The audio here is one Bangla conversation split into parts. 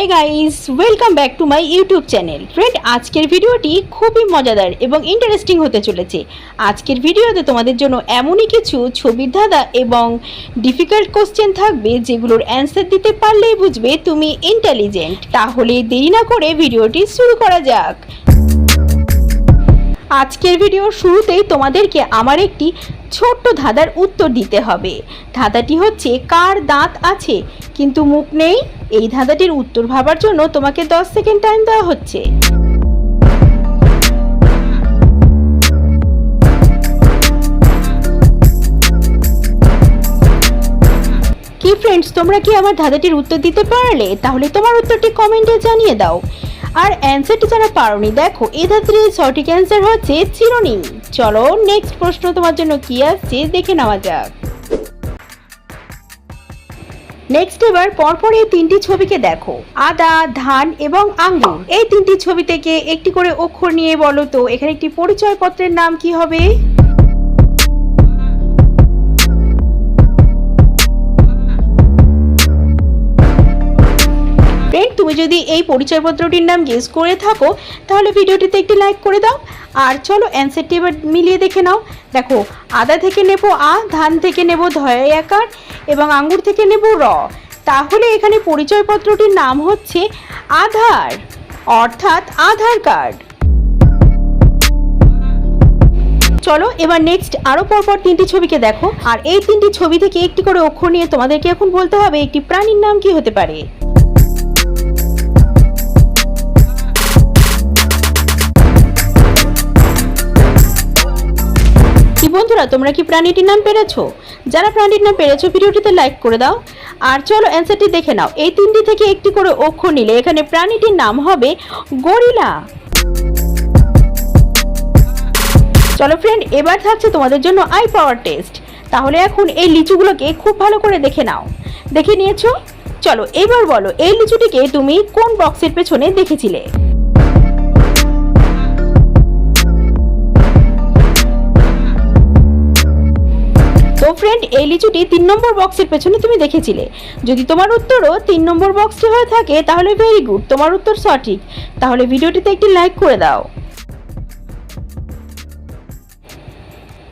Hey guys welcome back to my YouTube channel friend আজকের ভিডিওটি খুবই মজাদার এবং ইন্টারেস্টিং হতে চলেছে। আজকের ভিডিওতে তোমাদের জন্য এমনই কিছু ছবির ধাঁধা এবং ডিফিকাল্ট কোশ্চেন থাকবে, যেগুলোর অ্যান্সার দিতে পারলেই বুঝবে তুমি ইন্টেলিজেন্ট তাহলে দেরি না করে ভিডিওটি শুরু করা যাক। আজকের ভিডিও শুরুতেই তোমাদেরকে আমার একটি ছোট্ট ধাঁধার উত্তর দিতে হবে। ধাঁধাটি হচ্ছে, কার দাঁত আছে? কিন্তু মুখ নেই। এই ধাঁধাটির উত্তর ভাবার জন্য তোমাকে 10 সেকেন্ড টাইম দেওয়া হচ্ছে। কি ফ্রেন্ডস তোমরা কি আমার ধাঁধাটির উত্তর দিতে পারলে? তাহলে তোমার উত্তরটি কমেন্টে জানিয়ে দাও। আর অ্যান্সারটি যারা পারোনি, দেখো, এই ধাঁধাটির সঠিক অ্যান্সার হচ্ছে, চিরনি। চলো নেক্সট প্রশ্ন তোমার জন্য কি আসছে, দেখে নেওয়া যাক। নেক্সট এবার পরপর এই তিনটি ছবিকে দেখো, আদা, ধান এবং আঙ্গুর। এই তিনটি ছবি থেকে একটি করে অক্ষর নিয়ে বলো তো, এখানে একটি পরিচয়পত্রের নাম কি হবে? যদি এই পরিচয়পত্রটির নাম গেস করে থাকো, তাহলে ভিডিওটিতে একটি লাইক করে দাও। আর চলো অ্যান্সারটি এবার মিলিয়ে দেখে নাও। দেখো, আদা থেকে নেব আ, ধান থেকে নেব ধয় একার এবং আঙ্গুর থেকে নেব র। তাহলে এখানে পরিচয়পত্রটির নাম হচ্ছে আধার, অর্থাৎ আধার কার্ড চলো এবার নেক্সট আরও পরপর তিনটি ছবিকে দেখো। আর এই তিনটি ছবি থেকে একটি করে অক্ষর নিয়ে তোমাদেরকে এখন বলতে হবে, একটি প্রাণীর নাম কি হতে পারে? বন্ধুরা, তোমরা কি প্রাণীটির নাম পেরেছ? যারা প্রাণীর নাম পেরেছ, ভিডিওটিতে লাইক করে দাও। আর চলো অ্যান্সারটি দেখে নাও। এই তিনটি থেকে একটি করে অক্ষর নিলে এখানে প্রাণীটির নাম হবে গরিলা। চলো ফ্রেন্ড এবার থাকছে তোমাদের জন্য আই পাওয়ার টেস্ট তাহলে এখন এই লিচুগুলোকে খুব ভালো করে দেখে নাও। দেখে নিয়েছো? চলো, এবার বলো, এই লিচুটিকে তুমি কোন বক্সের পেছনে দেখেছিলে? ফ্রেন্ড এই লিচুটি তিন নম্বর বক্সের পেছনে তুমি দেখেছিলে। যদি তোমার উত্তরও তিন নম্বর বক্সটি হয়ে থাকে, তাহলে ভেরি গুড তোমার উত্তর সঠিক। তাহলে ভিডিওটিতে একটি লাইক করে দাও।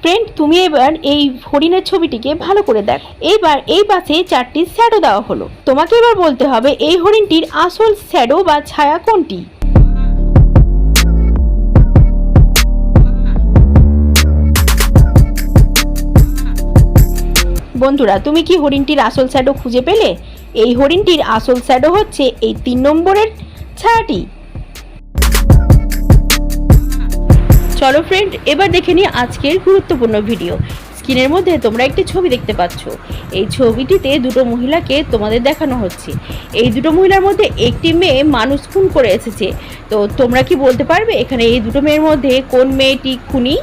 ফ্রেন্ড তুমি এবার এই হরিণের ছবিটিকে ভালো করে দেখো। এইবার এই পাশে চারটি শ্যাডো দেওয়া হলো। তোমাকে এবার বলতে হবে, এই হরিণটির আসল শ্যাডো বা ছায়া কোনটি? বন্ধুরা, তুমি কি হরিণটির আসল শ্যাডো খুঁজে পেলে? এই হরিণটির আসল শ্যাডো হচ্ছে এই তিন নম্বরের ছায়াটি। চলো ফ্রেন্ড এবার দেখে নিই আজকের গুরুত্বপূর্ণ ভিডিও স্ক্রিনের মধ্যে তোমরা একটি ছবি দেখতে পাচ্ছ। এই ছবিটিতে দুটো মহিলাকে তোমাদের দেখানো হচ্ছে। এই দুটো মহিলার মধ্যে একটি মেয়ে মানুষ খুন করে এসেছে। তো তোমরা কি বলতে পারবে, এখানে এই দুটো মেয়ের মধ্যে কোন মেয়েটি খুনি?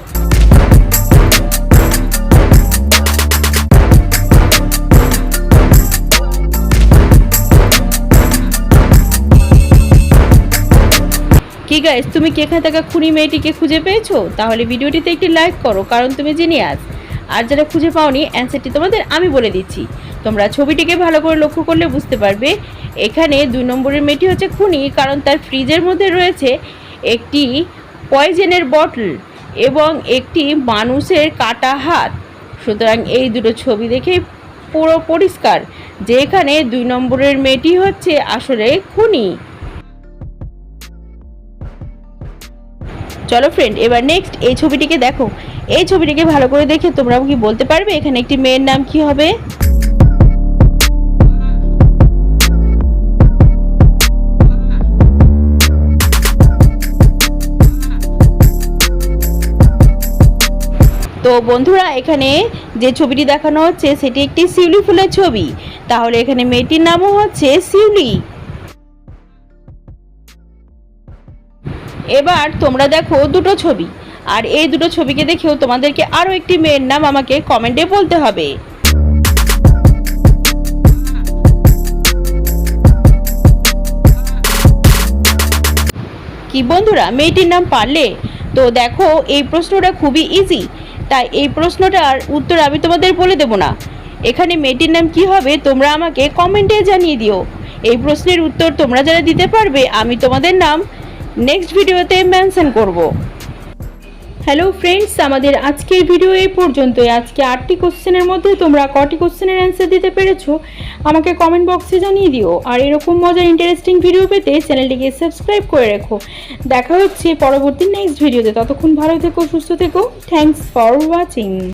কি গাইস তুমি কি এখানে থাকা খুনি মেয়েটিকে খুঁজে পেয়েছ? তাহলে ভিডিওটিতে একটি লাইক করো, কারণ তুমি জিনিয়াস আর যারা খুঁজে পাওনি অ্যান্সারটি তোমাদের আমি বলে দিচ্ছি। তোমরা ছবিটিকে ভালো করে লক্ষ্য করলে বুঝতে পারবে, এখানে দুই নম্বরের মেয়েটি হচ্ছে খুনি, কারণ তার ফ্রিজের মধ্যে রয়েছে একটি পয়জেনের বটল এবং একটি মানুষের কাটা হাত। সুতরাং এই দুটো ছবি দেখে পুরো পরিষ্কার যে এখানে দুই নম্বরের মেয়েটি হচ্ছে আসলে খুনি। চলো ফ্রেন্ড এবার নেক্সট এই ছবিটিকে দেখো। এই ছবিটিকে ভালো করে দেখে তোমরা কি বলতে পারবে? এখানে একটি মেয়ের নাম কি হবে? তো বন্ধুরা, এখানে যে ছবিটি দেখানো হচ্ছে, সেটি একটি শিউলি ফুলের ছবি। তাহলে এখানে মেয়েটির নামও হচ্ছে শিউলি। এবার তোমরা দেখো দুটো ছবি। আর এই দুটো ছবিকে দেখেও তোমাদেরকে আরও একটি মেয়ের নাম আমাকে কমেন্টে বলতে হবে। কি বন্ধুরা, মেয়েটির নাম পারলে? তো দেখো, এই প্রশ্নটা খুবই ইজি তাই এই প্রশ্নটার উত্তর আমি তোমাদের বলে দেব না। এখানে মেয়েটির নাম কি হবে, তোমরা আমাকে কমেন্টে জানিয়ে দিও। এই প্রশ্নের উত্তর তোমরা যারা দিতে পারবে, আমি তোমাদের নাম নেক্সট ভিডিওতে মেনশন করব। হ্যালো ফ্রেন্ডস আমাদের আজকের ভিডিও এই পর্যন্তই। আজকে আটটি কোশ্চেনের মধ্যে তোমরা কটি কোশ্চেনের অ্যান্সার দিতে পেরেছ, আমাকে কমেন্ট বক্সে জানিয়ে দিও। আর এরকম মজার ইন্টারেস্টিং ভিডিও পেতে চ্যানেলটিকে সাবস্ক্রাইব করে রেখো। দেখা হচ্ছে পরবর্তী নেক্সট ভিডিওতে ততক্ষণ ভালো থেকো, সুস্থ থেকো। Thanks for watching